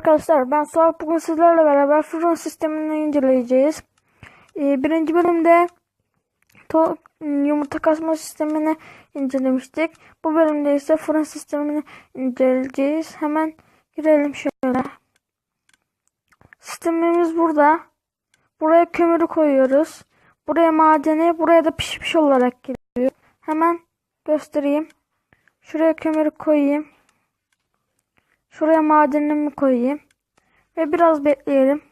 arkadaşlar ben Suat bugün sizlerle beraber fırın sistemini inceleyeceğiz. Ee, birinci bölümde to yumurta kasma sistemini incelemiştik. Bu bölümde ise fırın sistemini inceleyeceğiz. Hemen girelim şöyle. Sistemimiz burada. Buraya kömürü koyuyoruz. Buraya madeni, buraya da pişmiş olarak geliyor. Hemen göstereyim. Şuraya kömürü koyayım. Şuraya madenimi koyayım. Ve biraz bekleyelim.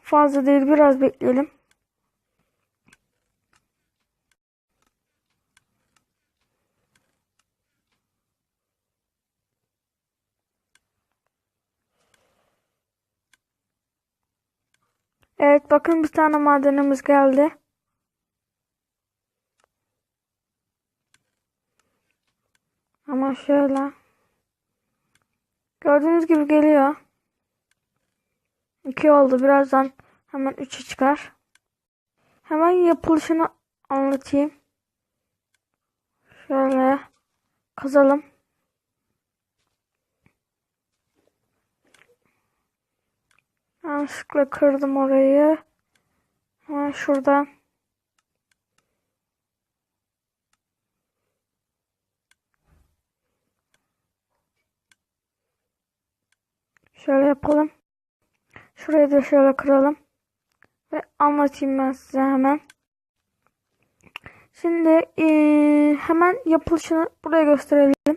Fazla değil biraz bekleyelim. Evet bakın bir tane madenimiz geldi. Ama şöyle. Gördüğünüz gibi geliyor. 2 oldu. Birazdan hemen 3'e çıkar. Hemen yapılışını anlatayım. Şöyle kazalım. Yanlışlıkla kırdım orayı. Hemen şuradan. Şöyle yapalım. Şurayı da şöyle kıralım. Ve anlatayım ben size hemen. Şimdi ee, hemen yapılışını buraya gösterelim.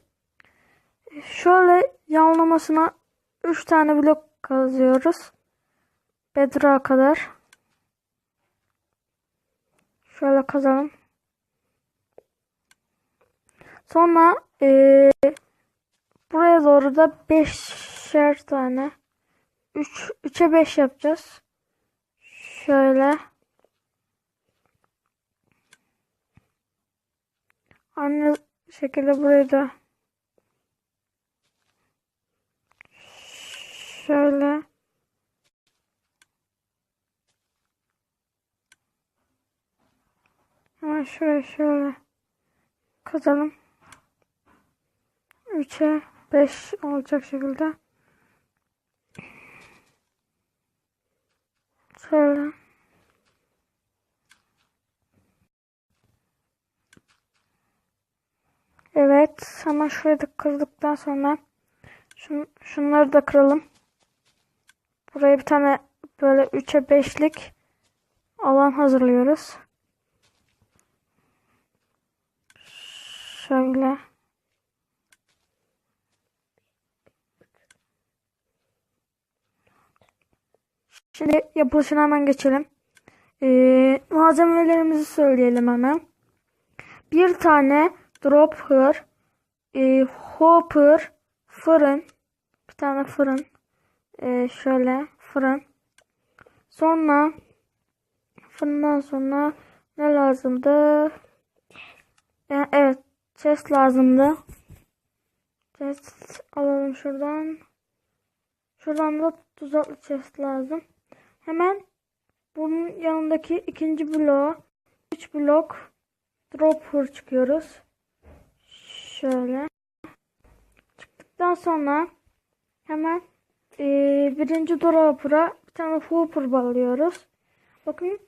Şöyle yanlamasına 3 tane blok kazıyoruz. Bedrock'a kadar. Şöyle kazalım. Sonra ee, buraya doğru da 5'er tane 3 3'e 5 yapacağız. Şöyle. Aynı şekilde burayı da şöyle hemen şuraya şöyle kazalım. 3'e 5 olacak şekilde. Şöyle. Evet. Hemen şurayı da kırdıktan sonra şun, şunları da kıralım. Buraya bir tane böyle 3'e 5'lik alan hazırlıyoruz. Şöyle. Şimdi yapılışına hemen geçelim. Ee, malzemelerimizi söyleyelim hemen. Bir tane dropper, e, hopper, fırın, bir tane fırın, e, şöyle fırın. Sonra fırından sonra ne lazımdı? Yani evet, chest lazımdı. Chest alalım şuradan. Şuradan da tuzaklı chest lazım. Hemen bunun yanındaki ikinci bloğa 3 blok dropper çıkıyoruz. Şöyle. Çıktıktan sonra hemen e, birinci dropper'a bir tane hopper bağlıyoruz. Bakın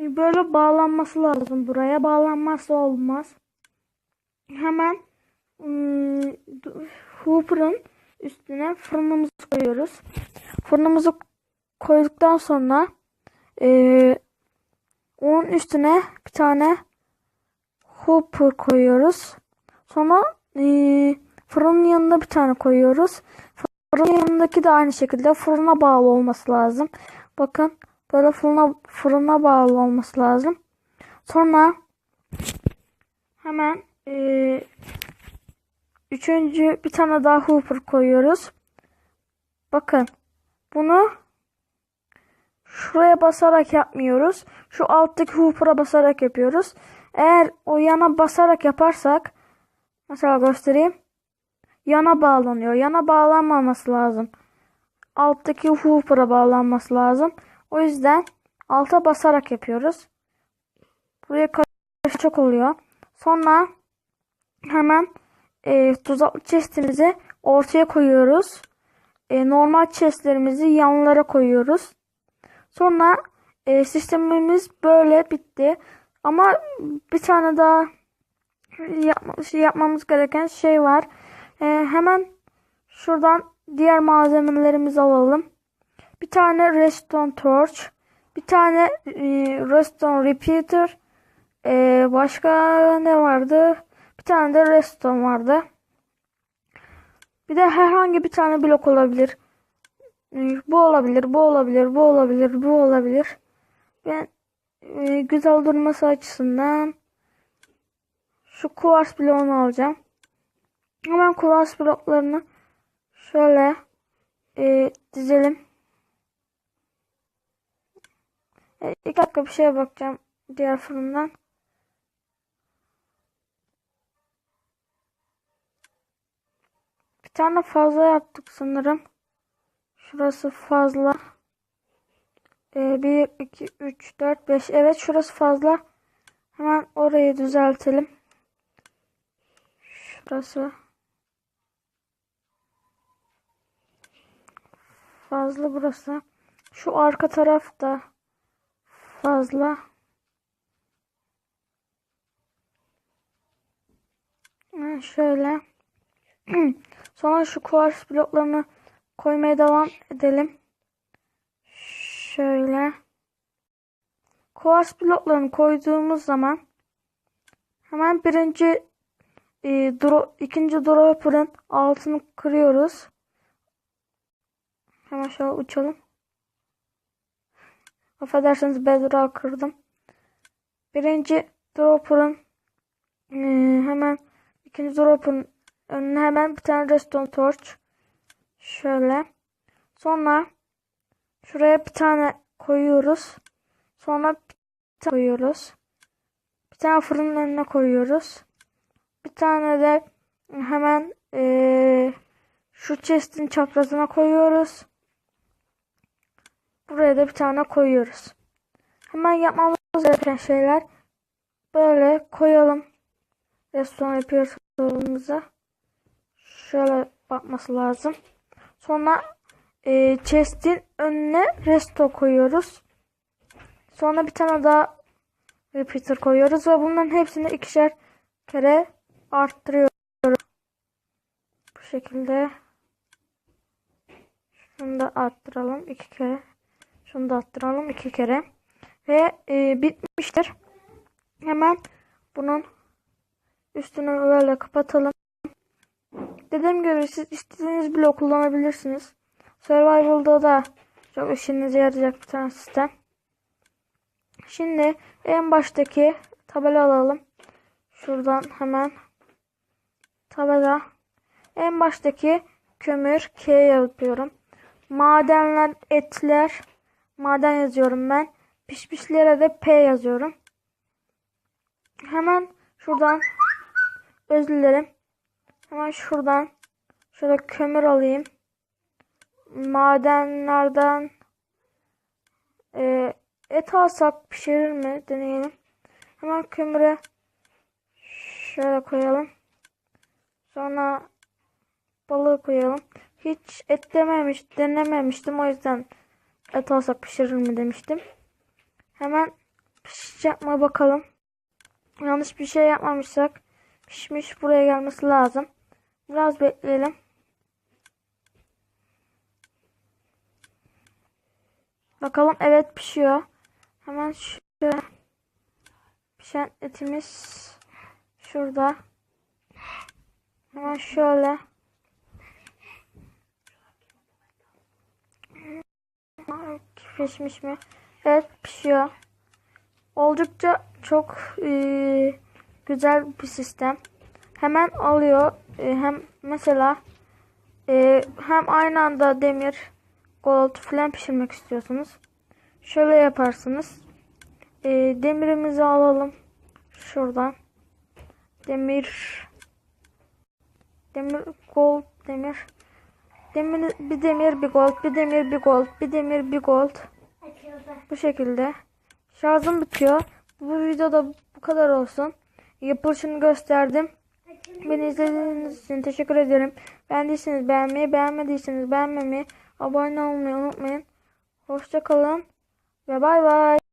e, böyle bağlanması lazım buraya. Bağlanmazsa olmaz. Hemen e, hopper'ın üstüne fırınımızı koyuyoruz. Fırınımızı koyduktan sonra e, onun üstüne bir tane hopper koyuyoruz. Sonra e, fırının yanına bir tane koyuyoruz. Fırının yanındaki de aynı şekilde fırına bağlı olması lazım. Bakın böyle fırına, fırına bağlı olması lazım. Sonra hemen e, üçüncü bir tane daha hopper koyuyoruz. Bakın bunu şuraya basarak yapmıyoruz. Şu alttaki hooper'a basarak yapıyoruz. Eğer o yana basarak yaparsak mesela göstereyim. Yana bağlanıyor. Yana bağlanmaması lazım. Alttaki hooper'a bağlanması lazım. O yüzden alta basarak yapıyoruz. Buraya çok oluyor. Sonra hemen e, tuzaklı chestimizi ortaya koyuyoruz. e, normal chestlerimizi yanlara koyuyoruz. Sonra e, sistemimiz böyle bitti. Ama bir tane daha yapma, şey yapmamız gereken şey var. E, hemen şuradan diğer malzemelerimizi alalım. Bir tane redstone torch, bir tane e, redstone repeater, e, başka ne vardı? Bir tane de redstone vardı. Bir de herhangi bir tane blok olabilir. E, Bu olabilir, bu olabilir, bu olabilir, bu olabilir. Ben e, güzel durması açısından şu kuvars bloğunu alacağım. Hemen kuvars bloklarını şöyle e, dizelim. E, iki dakika bir şeye bakacağım diğer fırından. Bir tane fazla yaptık sanırım. Şurası fazla. Ee, 1, 2, 3, 4, 5. Evet şurası fazla. Hemen orayı düzeltelim. Şurası. Fazla burası. Şu arka taraf da fazla. Şöyle. Sonra şu kuvars bloklarını koymaya devam edelim. Şöyle. Kuvars bloklarını koyduğumuz zaman hemen birinci e, dro ikinci dropper'ın altını kırıyoruz. Hemen şöyle uçalım. Affedersiniz bedrock kırdım. Birinci dropper'ın e, hemen ikinci dropper'ın önüne hemen bir tane redstone torch. Şöyle. Sonra şuraya bir tane koyuyoruz. Sonra bir tane koyuyoruz. Bir tane fırının önüne koyuyoruz. Tane de hemen eee, şu chest'in çaprazına koyuyoruz. Buraya da bir tane koyuyoruz. Hemen yapmamız gereken şeyler böyle koyalım. Restoran yapıyoruz Şöyle bakması lazım. Sonra e, chest'in önüne resto koyuyoruz. Sonra bir tane daha repeater koyuyoruz ve bunların hepsini ikişer kere arttırıyoruz. Bu şekilde. Şunu da arttıralım iki kere. Şunu da arttıralım iki kere. Ve e, bitmiştir. Hemen bunun üstünü böyle kapatalım. Dediğim gibi siz istediğiniz blok kullanabilirsiniz. Survival'da da çok işinize yarayacak bir tane sistem. Şimdi en baştaki tabela alalım. Şuradan hemen tabela. En baştaki kömür K yapıyorum. Madenler, etler, maden yazıyorum ben. Pişmişlere de P yazıyorum. Hemen şuradan özür dilerim. Hemen şuradan şöyle kömür alayım. Madenlerden e, et alsak pişirir mi? Deneyelim. Hemen kömüre şöyle koyalım. Sonra balığı koyalım. Hiç et dememiş, denememiştim. O yüzden et alsak pişirir mi demiştim. Hemen pişecek mi bakalım. Yanlış bir şey yapmamışsak pişmiş buraya gelmesi lazım. Biraz bekleyelim. Bakalım evet pişiyor. Hemen şöyle pişen etimiz şurada. Hemen şöyle. Pişmiş mi? Evet pişiyor. Oldukça çok eee, güzel bir sistem. Hemen alıyor. E, hem mesela e, hem aynı anda demir, gold falan pişirmek istiyorsunuz. Şöyle yaparsınız. E, demirimizi alalım. Şuradan. Demir. Demir, gold, demir. Demir, bir demir, bir gold, bir demir, bir gold, bir demir, bir gold. Bu şekilde. Şarjım bitiyor. Bu videoda bu kadar olsun. Yapılışını gösterdim. Beni izlediğiniz için teşekkür ederim. Beğendiyseniz beğenmeyi, beğenmediyseniz beğenmemeyi, abone olmayı unutmayın. Hoşça kalın ve bay bay.